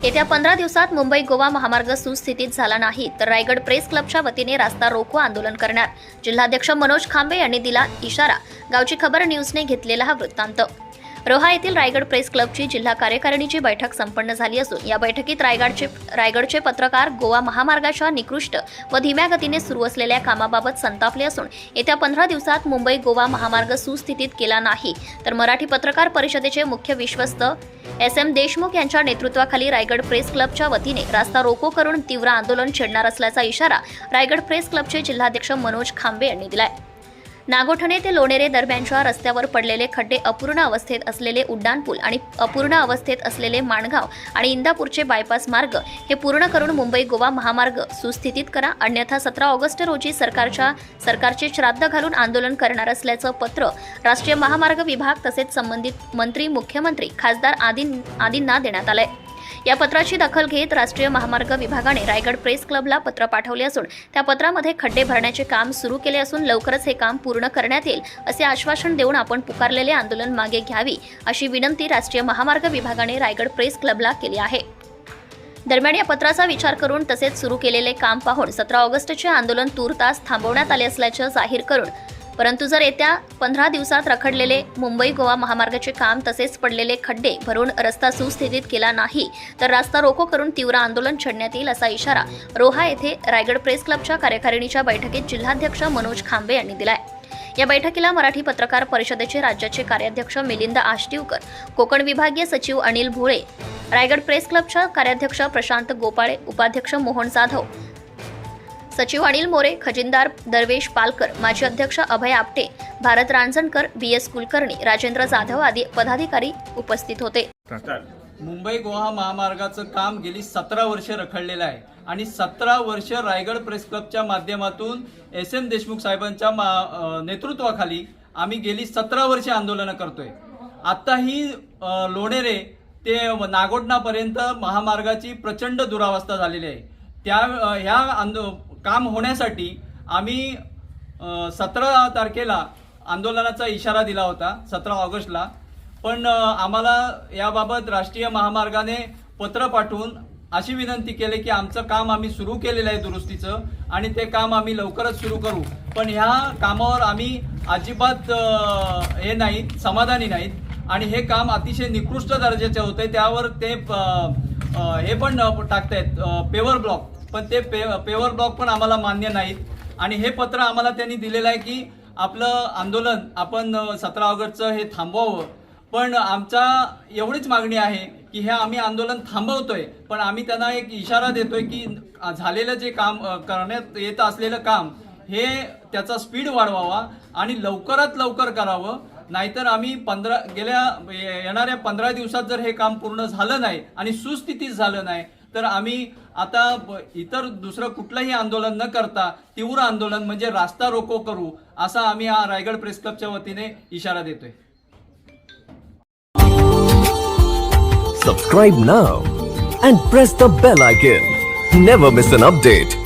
येत्या पंधरा दिवसात मुंबई गोवा महामार्ग सुस्थितीत झाला नाही तर रायगड प्रेस क्लबच्या वतीने रास्ता रोको आंदोलन करणार. जिल्हाध्यक्ष मनोज खांबे यांनी दिला इशारा. गावची खबर न्यूजने घेतलेला हा वृत्तांत. रोहा येथील रायगड प्रेस क्लबची जिल्हा कार्यकारिणीची बैठक संपन्न झाली असून या बैठकीत रायगडचे रायगडचे पत्रकार गोवा महामार्गाच्या निकृष्ट व धीम्या गतीने सुरू असलेल्या कामाबाबत संतापले असून येत्या पंधरा दिवसात मुंबई गोवा महामार्ग सुस्थितीत केला नाही. तर मराठी पत्रकार परिषदेचे मुख्य विश्वस्त एस एम देशमुख यांच्या नेतृत्वाखाली रायगड प्रेस क्लबच्या वतीने रास्ता रोको करून तीव्र आंदोलन छेडणार असल्याचा इशारा रायगड प्रेस क्लबचे जिल्हाध्यक्ष मनोज खांबे यांनी दिलाय. नागोठणे ते लोणेरे दरम्यानच्या रस्त्यावर पडलेले खड्डे अपूर्ण अवस्थेत असलेले उड्डाणपूल आणि अपूर्ण अवस्थेत असलेले माणगाव आणि इंदापूरचे बायपास मार्ग हे पूर्ण करून मुंबई गोवा महामार्ग सुस्थितीत करा. अन्यथा सतरा ऑगस्ट रोजी सरकारच्या सरकारचे श्राद्ध घालून आंदोलन करणार असल्याचं पत्र राष्ट्रीय महामार्ग विभाग तसेच संबंधित मंत्री मुख्यमंत्री खासदार आदी आदींना देण्यात आलंय. या पत्राची दखल घेत राष्ट्रीय महामार्ग विभागाने रायगड प्रेस क्लबला पत्र पाठवले असून त्या पत्रामध्ये खड्डे भरण्याचे काम सुरू केले असून लवकरच हे काम पूर्ण करण्यात येईल असे आश्वासन देऊन आपण पुकारलेले आंदोलन मागे घ्यावी अशी विनंती राष्ट्रीय महामार्ग विभागाने रायगड प्रेस क्लबला केली आहे. दरम्यान या पत्राचा विचार करून तसेच सुरू केलेले काम पाहून सतरा ऑगस्टचे आंदोलन तूर्तास थांबवण्यात आले असल्याचं जाहीर करून परंतु जर येत्या पंधरा दिवसात रखडलेले मुंबई गोवा महामार्गाचे काम तसेच पडलेले खड्डे भरून रस्ता सुस्थितीत केला नाही तर रास्ता रोको करून तीव्र आंदोलन छेडण्यात येईल असा इशारा रोहा येथे रायगड प्रेस क्लबच्या कार्यकारिणीच्या बैठकीत जिल्हाध्यक्ष मनोज खांबे यांनी दिलाय. या बैठकीला मराठी पत्रकार परिषदेचे राज्याचे कार्याध्यक्ष मिलिंद आष्टीवकर कोकण विभागीय सचिव अनिल भोळे रायगड प्रेस क्लबच्या कार्याध्यक्ष प्रशांत गोपाळे उपाध्यक्ष मोहन जाधव सचिव अनिल मोरे खजिनदार दरवेश पालकर माजी अध्यक्ष अभय आपटे भारत रांजणकर बी एस कुलकर्णी राजेंद्र जाधव आदी पदाधिकारी उपस्थित होते. मुंबई गोवा महामार्गाचं काम गेली सतरा वर्ष रखडलेलं आहे आणि सतरा वर्ष रायगड प्रेस क्लबच्या माध्यमातून एस एम देशमुख साहेबांच्या मा नेतृत्वाखाली आम्ही गेली सतरा वर्षे आंदोलनं करतोय. आत्ताही लोणेरे ते नागोटणापर्यंत महामार्गाची प्रचंड दुरावस्था झालेली आहे. त्या ह्या आंदो काम होण्यासाठी आम्ही सतरा तारखेला आंदोलनाचा इशारा दिला होता सतरा ऑगस्टला. पण आम्हाला याबाबत राष्ट्रीय महामार्गाने पत्र पाठवून अशी विनंती केली की आमचं काम आम्ही सुरू केलेलं आहे दुरुस्तीचं आणि ते काम आम्ही लवकरच सुरू करू. पण ह्या कामावर आम्ही अजिबात हे नाहीत समाधानी नाहीत. आणि हे काम अतिशय निकृष्ट दर्जाचे होते. त्यावर ते हे पण टाकतायत पेवर ब्लॉक. पण ते पे पेवर ब्लॉक पण आम्हाला मान्य नाहीत. आणि हे पत्र आम्हाला त्यांनी दिलेलं आहे की आपलं आंदोलन आपण सतरा ऑगस्टचं हे थांबवावं. पण आमचा एवढीच मागणी आहे की हे आम्ही आंदोलन थांबवतोय. पण आम्ही त्यांना एक इशारा देतोय की झालेलं जे काम करण्यात येत असलेलं काम हे त्याचा स्पीड वाढवावा आणि लवकरात लवकर करावं. नाहीतर आम्ही पंधरा गेल्या येणाऱ्या पंधरा दिवसात जर हे काम पूर्ण झालं नाही आणि सुस्थितीत झालं नाही तर आम्ही आता इतर दुसरं कुठलंही आंदोलन न करता तीव्र आंदोलन म्हणजे रास्ता रोको करू असा आम्ही हा रायगड प्रेस क्लबच्या वतीने इशारा देतोय. Subscribe now and press the bell icon never miss an update